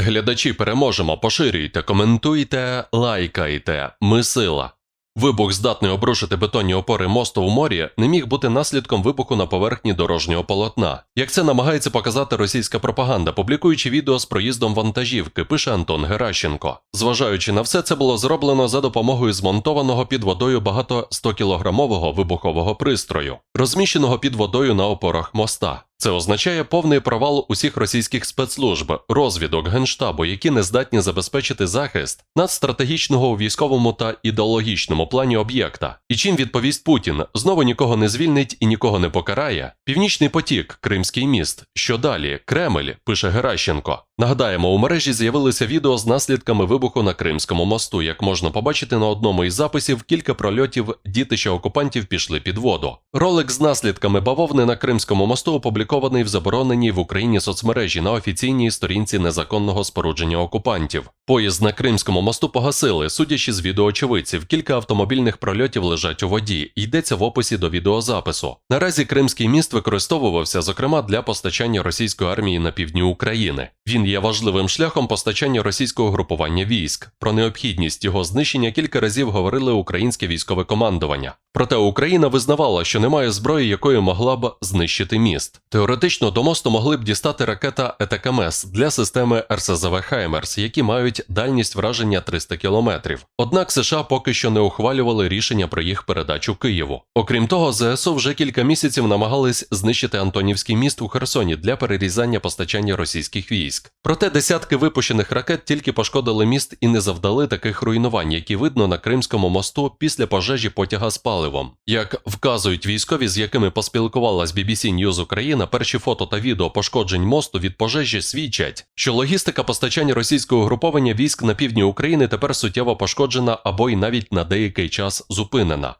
Глядачі переможемо, поширюйте, коментуйте, лайкайте. Ми сила. Вибух, здатний обрушити бетонні опори мосту в морі, не міг бути наслідком вибуху на поверхні дорожнього полотна. Як це намагається показати російська пропаганда, публікуючи відео з проїздом вантажівки, пише Антон Геращенко. Зважаючи на все, це було зроблено за допомогою змонтованого під водою багато 100-кілограмового вибухового пристрою, розміщеного під водою на опорах моста. Це означає повний провал усіх російських спецслужб, розвідок, генштабу, які не здатні забезпечити захист надстратегічного у військовому та ідеологічному плані об'єкта. І чим відповість Путін знову нікого не звільнить і нікого не покарає. Північний потік, Кримський міст. Що далі? Кремль, пише Геращенко. Нагадаємо, у мережі з'явилися відео з наслідками вибуху на Кримському мосту. Як можна побачити на одному із записів, кілька прольотів дітища окупантів пішли під воду. Ролик з наслідками бавовни на Кримському мосту опублікований в забороненій в Україні соцмережі на офіційній сторінці незаконного спорудження окупантів. Поїзд на Кримському мосту погасили, судячи з відеоочевидців, кілька автомобільних прольотів лежать у воді. Йдеться в описі до відеозапису. Наразі Кримський міст використовувався, зокрема, для постачання російської армії на півдні України. Він є важливим шляхом постачання російського групування військ. Про необхідність його знищення кілька разів говорили українське військове командування. Проте Україна визнавала, що немає зброї, якою могла б знищити міст. Теоретично до мосту могли б дістати ракета ЕТКМС для системи РСЗВ Хаймерс, які мають дальність враження 300 кілометрів. Однак США поки що не ухвалювали рішення про їх передачу Києву. Окрім того, ЗСУ вже кілька місяців намагались знищити Антонівський міст у Херсоні для перерізання постачання російських військ. Проте десятки випущених ракет тільки пошкодили міст і не завдали таких руйнувань, які видно на Кримському мосту після пожежі потяга з паливом. Як вказують військові, з якими поспілкувалась BBC News Україна, перші фото та відео пошкоджень мосту від пожежі свідчать, що логістика постачання російського угруповання військ на півдні України тепер суттєво пошкоджена або й навіть на деякий час зупинена.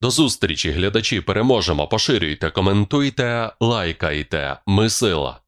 До зустрічі, глядачі, переможемо, поширюйте, коментуйте, лайкайте. Ми сила.